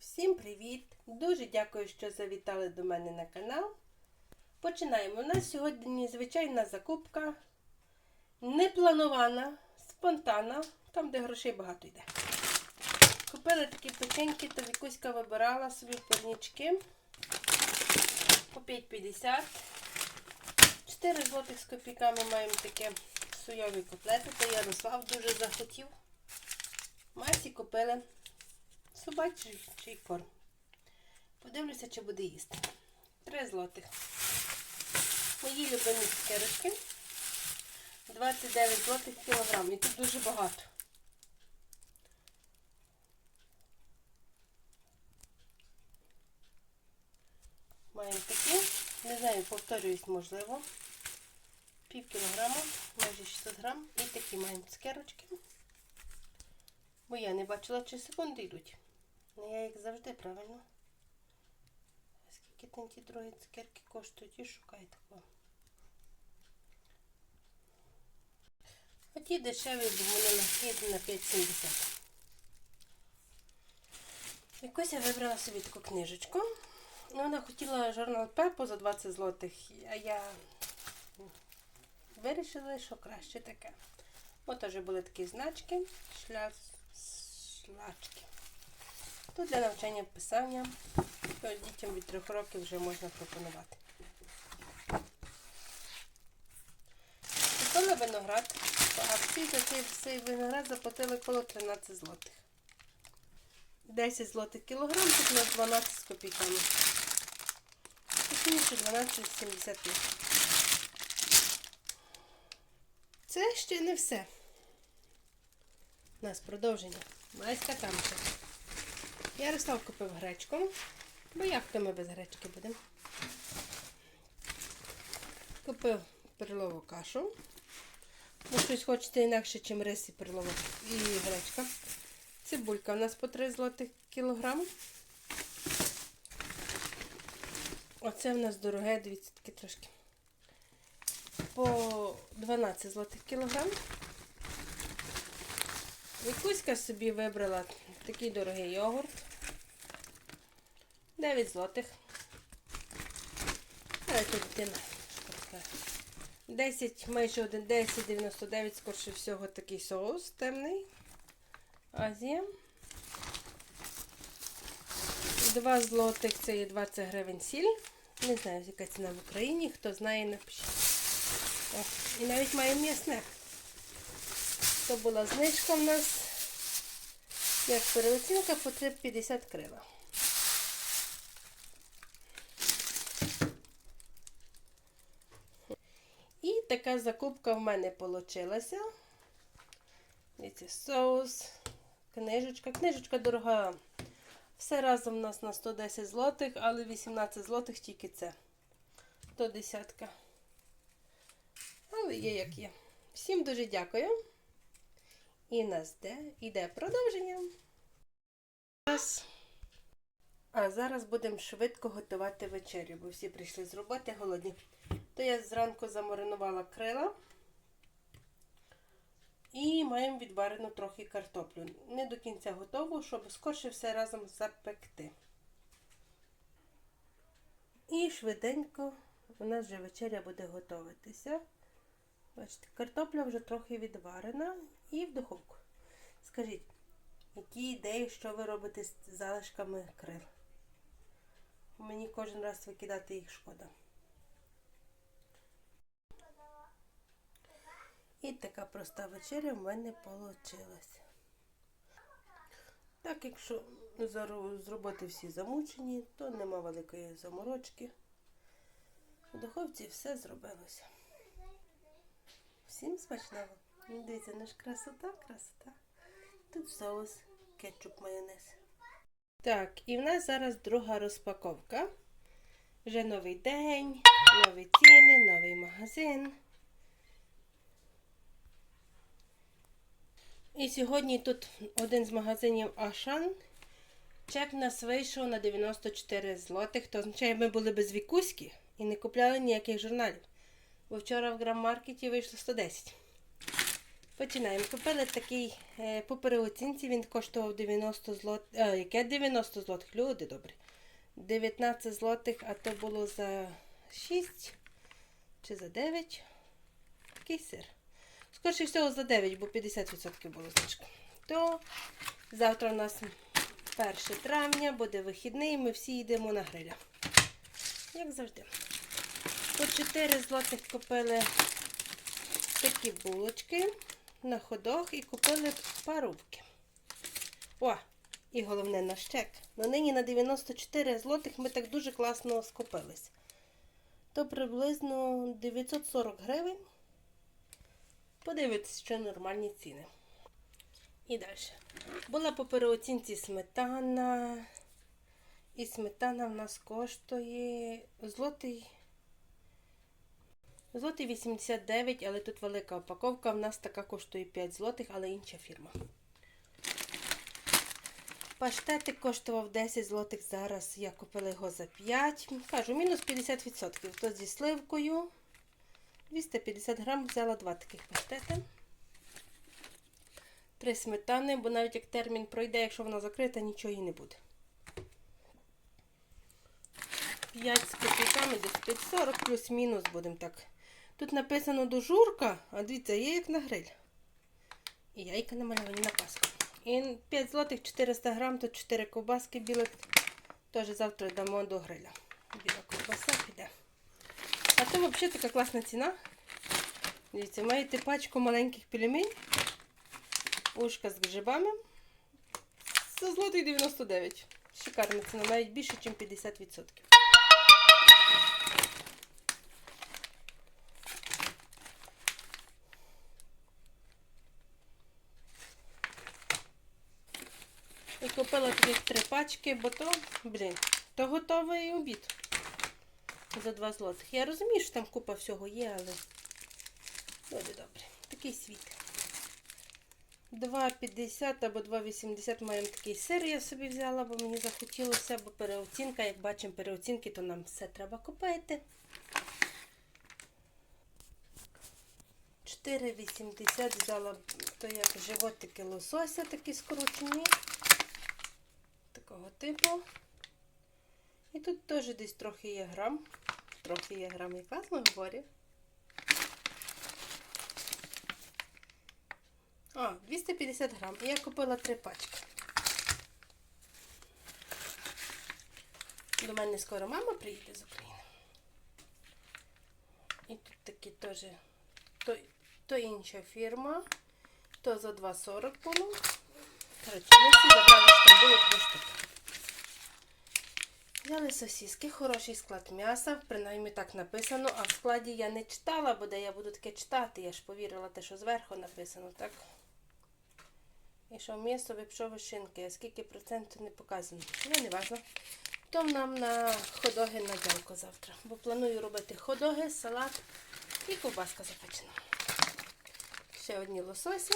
Всім привіт! Дуже дякую, що завітали до мене на канал. Починаємо. У нас сьогодні звичайна закупка. Не планована, спонтанна, там, де грошей багато йде. Купила такі печеньки, то Вікуська вибирала собі порнічки по 5,50. 4 злотих з копійками маємо таке соєві котлети, то Ярослав дуже захотів. Масі купили собачий чий корм. Подивлюся, чи буде їсти. 3 злотих. Мої любимі цукерочки. 29 злотих кілограм. І тут дуже багато. Маємо такі. Не знаю, повторююсь, можливо. Пів кілограма, майже 600 грам. І такі маємо цукерочки. Бо я не бачила, чи секунди йдуть. Ну, я як завжди, правильно. А Скільки там ті другі цукерки коштують і шукай такого. А ті дешеві, бо вони на 5,70. Якось я вибрала собі таку книжечку. Ну, вона хотіла журнал Пепо за 20 злотих, а я вирішила, що краще таке. От теж були такі значки, шля... шлачки. Тут для навчання писання. То дітям від трьох років вже можна пропонувати. Купила виноград. По акції за цей, виноград заплатили коло 13 злотих. 10 злотих кілограм, тут у нас 12 з копійками. Точніше 12,75. Це ще не все. У нас продовження. Майська там ще. Ярослав купив гречку. Бо як то ми без гречки будемо? Купив перлову кашу. Бо щось хочете інакше, ніж рис і перлова і гречка. Цибулька у нас по 3 злотих кілограм. Оце в нас дороге, дивіться, таке трошки. По 12 злотих кілограм. Вікуська собі вибрала такий дорогий йогурт. 9 злотих. Але тут дитина. 10, майже 1, 10, 99, скорше всього, такий соус темний. Азія. 2 злотих це є 20 гривень сіль. Не знаю, яка ціна в Україні. Хто знає, напишіть. І навіть має м'ясне. То була знижка в нас. Як переоцінка по 3,50 крила. І така закупка в мене вийшла. Дивіться, соус, книжечка. Книжечка дорога. Все разом у нас на 110 злотих, але 18 злотих тільки це. До десятка. Але є як є. Всім дуже дякую. І нас де іде продовження. А зараз будемо швидко готувати вечерю, бо всі прийшли з роботи голодні. То я зранку замаринувала крила. І маємо відварену трохи картоплю. Не до кінця готову, щоб скорше все разом запекти. І швиденько у нас вже вечеря буде готуватися. Бачите, картопля вже трохи відварена і в духовку. Скажіть, які ідеї, що ви робите з залишками крил? Мені кожен раз викидати їх шкода. І така проста вечеря в мене вийшла. Так, якщо з роботи всі замучені, то нема великої заморочки. У духовці все зробилося. Всім смачного. Дивіться, наш красота, красота. Тут соус, кетчуп, майонез. Так, і в нас зараз друга розпаковка. Вже новий день, нові ціни, новий магазин. І сьогодні тут один з магазинів Ашан. Чек нас вийшов на 94 злотих. То означає, ми були без вікуськи і не купляли ніяких журналів. Бо вчора в грам-маркеті вийшло 110. Починаємо. Купили такий е, по переоцінці, він коштував 90 злотих. А, яке 90 злотих? Люди добрі. 19 злотих, а то було за 6 чи за 9. Такий сир. Скоріше всього за 9, бо 50% було знижка. То завтра у нас 1 травня, буде вихідний, ми всі йдемо на гриля. Як завжди. По 4 злотих купили такі булочки на ходох і купили парубки. О, і головне наш чек. На нині на 94 злотих ми так дуже класно скупились. То приблизно 940 гривень. Подивитися, що нормальні ціни. І далі. Була по переоцінці сметана. І сметана в нас коштує злотий. Злотий 89, але тут велика упаковка. В нас така коштує 5 злотих, але інша фірма. Паштетик коштував 10 злотих. Зараз я купила його за 5. Кажу, мінус 50%. То зі сливкою. 250 грам взяла два таких паштети. Три сметани, бо навіть як термін пройде, якщо вона закрита, нічого і не буде. 5 з копійками, десь 540 плюс-мінус будемо так. Тут написано дожурка, а дивіться, є як на гриль. І яйка намальовані на паску. І 5 злотих 400 грам, тут 4 ковбаски білих. Теж завтра дамо до гриля. Біла ковбаса піде. А то взагалі така класна ціна. Дивіться, маєте пачку маленьких пельмень, ушка з грибами. За злотий 99. Шикарна ціна, навіть більше, ніж 50%. Купила таких три пачки, бо то, блін, то готовий обід. За 2 злотих. Я розумію, що там купа всього є, але буде добре. Такий світ. 2,50 або 2,80 маємо такий сир, я собі взяла, бо мені захотілося, бо переоцінка, як бачимо, переоцінки, то нам все треба купити. 4,80 взяла то як животики лосося, такі скручені. Такого типу. І тут теж десь трохи є грам. Трохи є грам, я класно говорю. А, 250 грам. І я купила три пачки. До мене скоро мама приїде з України. І тут такі теж то, то інша фірма. То за 2,40 було. Коротше, ми всі забрали, що було три штуки. Взяли сосиски, хороший склад м'яса, принаймні так написано, а в складі я не читала, бо де я буду таке читати, я ж повірила те, що зверху написано, так? І що м'ясо випшові шинки, а скільки процентів не показано. Ну, не важно. Потім нам на ходоги на дялку завтра. Бо планую робити ходоги, салат і ковбаска запечена. Ще одні лососі.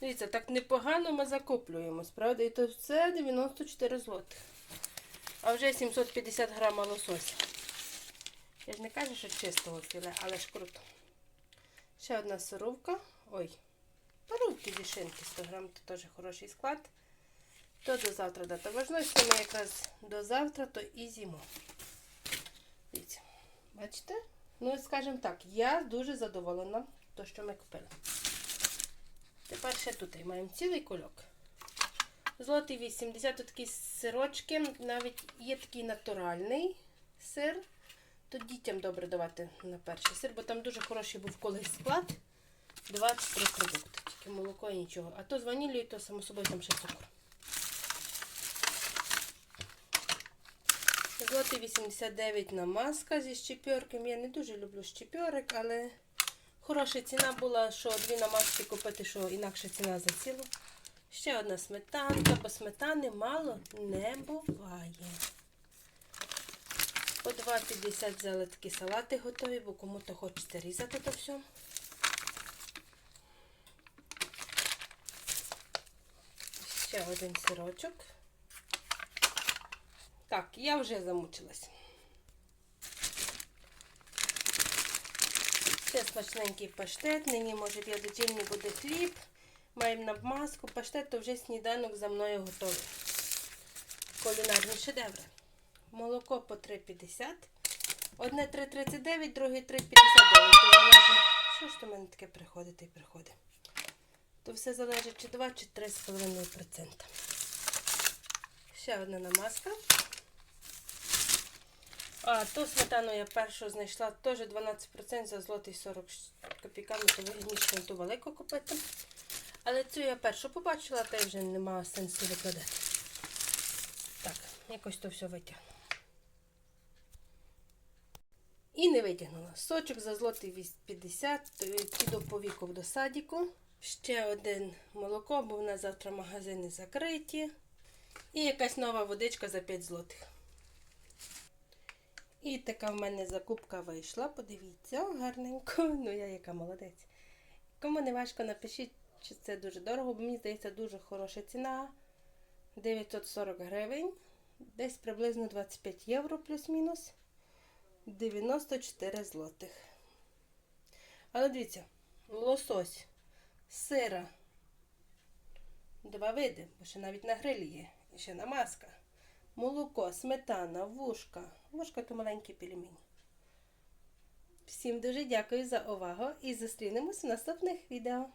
Дивіться, так непогано ми закуплюємось, правда? І то все 94 злотих. А вже 750 грама лосося. Я ж не кажу, що чистого філе, але ж круто. Ще одна сировка. Ой, паровки зі шинки 100 грам, то теж хороший склад. То до завтра дата важності. Ми якраз до завтра, то і зиму. Дивіться, бачите? Ну, скажімо так, я дуже задоволена, то, що ми купили. Тепер ще тут маємо цілий кульок. Злотий 80, тут такі сирочки, навіть є такий натуральний сир. То дітям добре давати на перший сир, бо там дуже хороший був колись склад. 23 продукти. Тільки молоко і нічого. А то з ваніллю, то само собою там ще цукор. Злотий 89 намазка зі щепьорком. Я не дуже люблю щепьорик, але хороша ціна була, що дві намазки купити, що інакша ціна за цілу. Ще одна сметанка, бо сметани мало не буває. По 2,50 взяли такі салати готові, бо кому-то хочеться різати то все. Ще один сирочок. Так, я вже замучилась. Це смачненький паштет. Нині, може, ядочині буде хліб. Маємо на маску. Паштет то вже сніданок за мною готовий. Кулінарні шедеври. Молоко по 3,50. Одне 3,39, друге 3,59. То залежить. Що ж в мене таке приходить і приходить? То все залежить чи 2, чи 3,5%. Ще одна намазка. А, ту сметану я першу знайшла теж 12% за злотий 40 копійками, то вигідніше ту велику купити. Але цю я першу побачила, та й вже немає сенсу викладати. Так, якось то все витягну. І не витягнула. Сочок за злотий 50, піду по віку до садіку. Ще один молоко, бо в нас завтра магазини закриті. І якась нова водичка за 5 злотих. І така в мене закупка вийшла. Подивіться, гарненько. Ну, я яка молодець. Кому не важко, напишіть, чи це дуже дорого, бо мені здається, дуже хороша ціна. 940 гривень. Десь приблизно 25 євро плюс-мінус. 94 злотих. Але дивіться, лосось, сира. Два види, бо ще навіть на грилі є. І ще намазка. Молоко, сметана, вушка. Вушка то маленькі пельмені. Всім дуже дякую за увагу і зустрінемось в наступних відео.